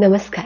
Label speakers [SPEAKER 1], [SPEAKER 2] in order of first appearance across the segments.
[SPEAKER 1] नमस्कार.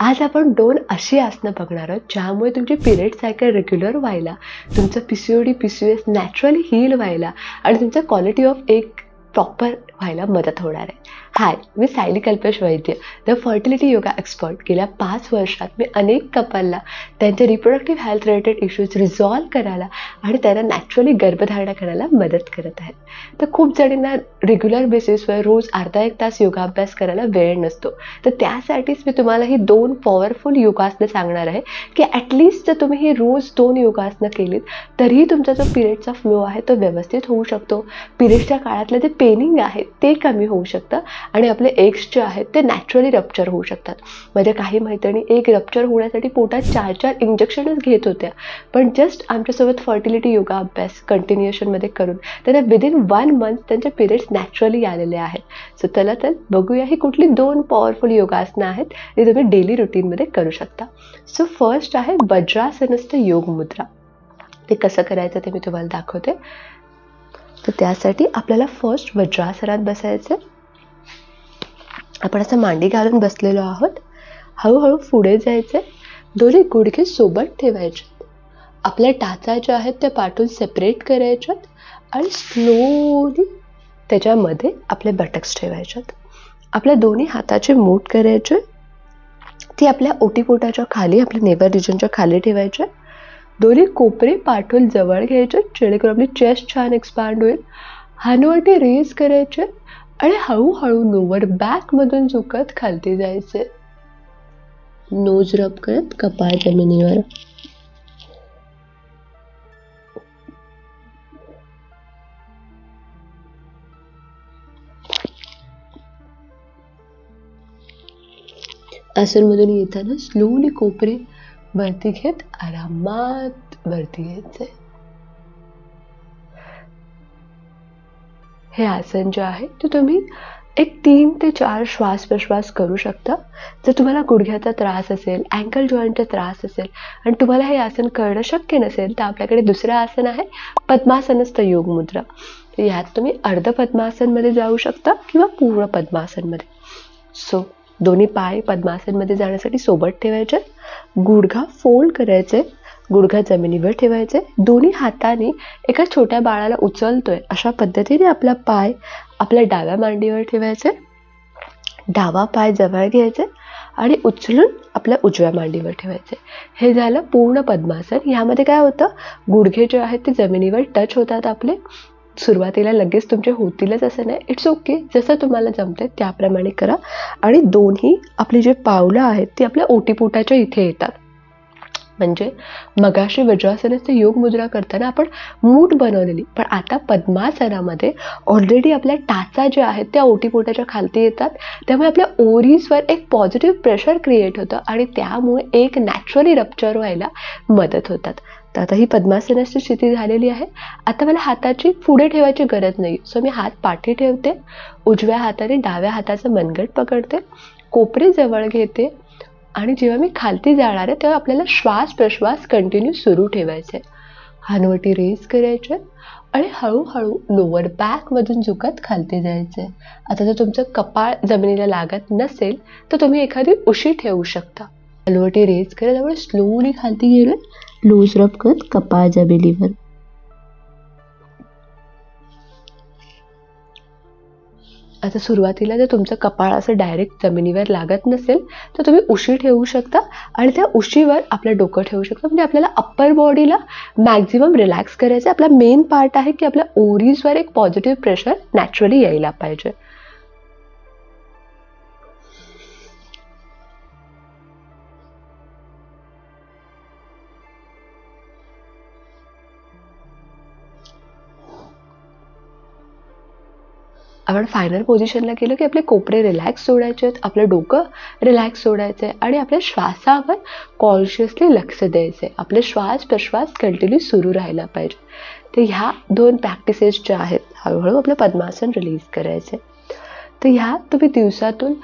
[SPEAKER 1] आज आपण दोन अशी आसनं बघणार आहोत ज्यामुळे तुमची पिरियड सायकल रेग्युलर व्हायला तुमचं P C O D P C S naturally heal व्हायला आणि तुमचं क्वालिटी ऑफ एक प्रॉपर व्हायला मदत होणार आहे. Hi me Sayali Kalpesh Vaidya the fertility yoga expert गेल्या पाच वर्षात मी अनेक कपलला त्यांचे reproductive health related issues resolve करायला आणि त्यांना नॅचरली गर्भधारणा करायला मदत करत आहे. तर खूप जणींना रेग्युलर बेसिसवर रोज अर्धा एक तास योगाभ्यास करायला वेळ नसतो. तर त्यासाठीच मी तुम्हाला ही दोन पॉवरफुल योगासनं सांगणार आहे की ॲटलिस्ट जर तुम्ही ही रोज दोन योगासनं केलीत तरीही तुमचा जो पिरियडचा फ्लो आहे तो व्यवस्थित होऊ शकतो. पिरियडच्या काळातलं जे पेनिंग आहे ते कमी होऊ शकतं. आणि आपले एग्स जे आहेत ते नॅचरली रप्चर होऊ शकतात. माझ्या काही मैत्रिणी एक रप्चर होण्यासाठी पोटात चार चार इंजेक्शनच घेत होत्या. पण जस्ट आमच्यासोबत फर्टिलिटी योगा अभ्यास कंटिन्युएशनमध्ये करून त्यांना विदिन वन मंथ त्यांचे पिरियड्स नॅचरली आलेले आहेत. सो चला तर बघूया ही कुठली दोन पॉवरफुल योगासनं आहेत जे तुम्ही डेली रुटीनमध्ये करू शकता. सो फर्स्ट आहे वज्रासनस्थ योग मुद्रा. ते कसं करायचं ते मी तुम्हाला दाखवते. तर त्यासाठी आपल्याला फर्स्ट वज्रासनात बसायचं आपण असं मांडी घालून बसलेलो आहोत. हळूहळू पुढे जायचे दोन्ही गुडघे सोबत ठेवायचे आपल्या टाचा ज्या आहेत त्या पाठून सेपरेट करायच्यात आणि स्लोली त्याच्यामध्ये आपले बटक्स ठेवायच्यात. आपल्या दोन्ही हाताचे मूठ करायचे. ती आपल्या ओटीपोटाच्या खाली आपल्या नेवर रिजनच्या खाली ठेवायचे. दोन्ही कोपरे पाठून जवळ घ्यायचे जेणेकरून आपली चेस्ट छान एक्सपांड होईल. हानवटी रेज करायचे आणि हळूहळू लोअर बॅकमधून झुकत खालती जायचे. नोज रब करत कपाळ जमिनीवर. आसनमधून येताना स्लोली कोपरे वरती घेत आरामात वरती घ्यायचे हे आसन जे आहे ते तुम्ही एक तीन ते चार श्वास प्रश्वास करू शकता. जर तुम्हाला गुडघ्याचा त्रास असेल अँकल जॉईंटचा त्रास असेल आणि तुम्हाला हे आसन करणं शक्य नसेल तर आपल्याकडे दुसरं आसन आहे पद्मासनस्थ योग मुद्रा. यात तुम्ही अर्ध पद्मासनमध्ये जाऊ शकता किंवा पूर्ण पद्मासनमध्ये. सो दोन्ही पाय पद्मासनमध्ये जाण्यासाठी सोबत ठेवायचे. गुडघा फोल्ड करायचे. गुडघा जमिनीवर ठेवायचे. दोन्ही हाताने एका छोट्या बाळाला उचलतोय. अशा पद्धतीने आपला पाय आपल्या डाव्या मांडीवर ठेवायचे. डावा पाय जवळ घ्यायचे आणि उचलून आपल्या उजव्या मांडीवर ठेवायचे. हे झालं पूर्ण पद्मासन. यामध्ये काय होतं? गुडघे जे आहेत ते जमिनीवर टच होतात आपले. सुरुवातीला लगेच तुमचे होतीलच असं नाही. इट्स ओके जसं तुम्हाला जमते त्याप्रमाणे करा. आणि दोन्ही आपली जे पावलं आहेत ती आपल्या ओटीपोटाच्या इथे येतात. म्हणजे मगाशी वज्रासनाचे योग मुद्रा करताना आपण मूठ बनवलेली. पण आता पद्मासनामध्ये ऑलरेडी आपल्या टाचा ज्या आहेत त्या ओटीपोटाच्या खालती येतात. त्यामुळे आपल्या ओरीजवर एक पॉझिटिव्ह प्रेशर क्रिएट होतं. आणि त्यामुळे एक नॅचरली रप्चर व्हायला मदत होतात. तर आता ही पद्मासनाची स्थिती झालेली आहे. आता मला हाताची पुढे ठेवायची गरज नाही. सो मी हात पाठी ठेवते उजव्या हाताने डाव्या हाताचं मनगट पकडते कोपरे जवळ घेते आणि जेव्हा मी खालती जाणार आहे तेव्हा आपल्याला श्वास प्रश्वास कंटिन्यू सुरू ठेवायचे हानवटी रेज करायचे आणि हळूहळू लोअर बॅकमधून झुकत खालती जायचे आता जर तुमचं कपाळ जमिनीला लागत नसेल तर तुम्ही एखादी उशी ठेवू शकता. हलवटे रेज करत त्यामुळे स्लोली खालती गेलो लूज रब करत कपाळ जमिनीवर. आता सुरुवातीला जर तुमचं कपाळ असं डायरेक्ट जमिनीवर लागत नसेल तर तुम्ही उशी ठेवू शकता आणि त्या उशीवर आपलं डोकं ठेवू शकता. म्हणजे आपल्याला अप्पर बॉडीला मॅक्झिमम रिलॅक्स करायचं आपला मेन पार्ट आहे की आपल्या ओरीजवर एक पॉझिटिव्ह प्रेशर नॅचरली यायला पाहिजे. आपण फायनल पोझिशनला गेलं की आपले कोपरे रिलॅक्स सोडायचे आहेत आपलं डोकं रिलॅक्स सोडायचं आहे आणि आपल्या श्वासावर कॉन्शियसली लक्ष द्यायचं आहे. आपले श्वास प्रश्वास कंटिन्यू सुरू राहायला पाहिजे. तर ह्या दोन प्रॅक्टिसेस ज्या आहेत हळूहळू आपलं पद्मासन रिलीज करायचे तर ह्या तुम्ही दिवसातून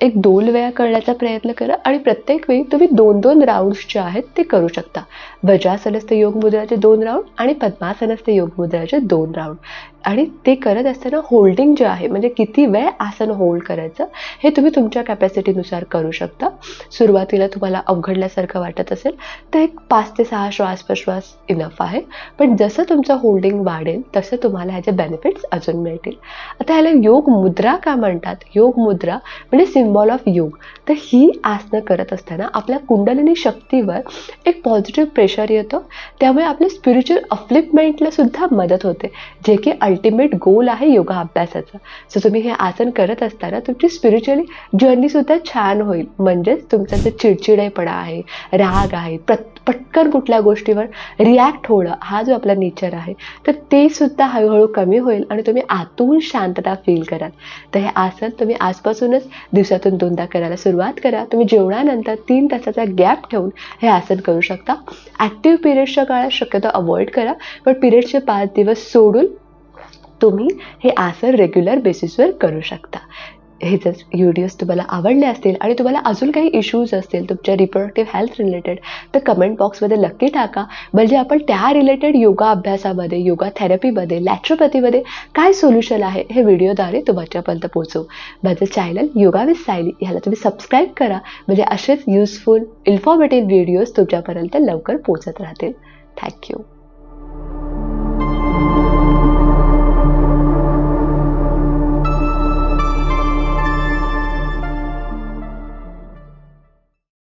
[SPEAKER 1] एक दोन वेळा करण्याचा प्रयत्न करा आणि प्रत्येक वेळी तुम्ही दोन दोन राऊंड्स जे आहेत ते करू शकता. वज्रासनस्थ योग मुद्राचे दोन राऊंड आणि पद्मासनस्थ योग मुद्राचे दोन राऊंड आणि ते करत असताना होल्डिंग जे आहे म्हणजे किती वेळ आसन होल्ड करायचं हे तुम्ही तुमच्या कॅपॅसिटीनुसार करू शकता. सुरुवातीला तुम्हाला अवघडल्यासारखं वाटत असेल तर एक पाच ते सहा श्वास प्रश्वास इनफ आहे. पण जसं तुमचं होल्डिंग वाढेल तसं तुम्हाला ह्याचे बेनिफिट्स अजून मिळतील. आता ह्याला योग मुद्रा का म्हणतात? योग मुद्रा म्हणजे सिम्बॉल ऑफ योग तर ही आसनं करत असताना आपल्या कुंडलिनी शक्तीवर एक पॉझिटिव्ह प्रेशर येतं. त्यामुळे आपल्या स्पिरिच्युअल अपलिपमेंटला सुद्धा मदत होते. जे की अल्टिमेट गोल आहे योगा अभ्यासाचा सो तुम्ही हे आसन करत असताना तुमची स्पिरिच्युअली जर्नीसुद्धा छान होईल. म्हणजेच तुमचा जो चिडचिडेपणा आहे राग आहे प्रत्येक पटकन कुठल्या गोष्टीवर रिॲक्ट होणं हा जो आपला नेचर आहे तर ते सुद्धा हळूहळू कमी होईल आणि तुम्ही आतून शांतता फील कराल. तर हे आसन तुम्ही आजपासूनच दिवसातून दोनदा करायला सुरुवात करा. तुम्ही जेवणानंतर तीन तासाचा गॅप ठेवून हे आसन करू शकता. ॲक्टिव्ह पिरियड्सच्या काळात शक्यतो अवॉइड करा पण पिरियड्सचे पाच दिवस सोडून तुम्ही हे आसन रेग्युलर बेसिसवर करू शकता. हे जर व्हिडिओज तुम्हाला आवडले असतील आणि तुम्हाला अजून काही इश्यूज असतील तुमच्या रिप्रोडक्टिव्ह हेल्थ रिलेटेड तर कमेंट बॉक्समध्ये नक्की टाका. म्हणजे आपण त्या रिलेटेड योगा अभ्यासामध्ये योगा थेरपीमध्ये लॅट्रोपॅथीमध्ये काय सोल्युशन आहे हे व्हिडिओद्वारे तुमच्यापर्यंत पोहोचवू. माझं चॅनल योगा विथ सायली ह्याला तुम्ही सबस्क्राईब करा. म्हणजे असेच युजफुल इन्फॉर्मेटिव्ह व्हिडिओज तुमच्यापर्यंत लवकर पोचत राहतील. थँक्यू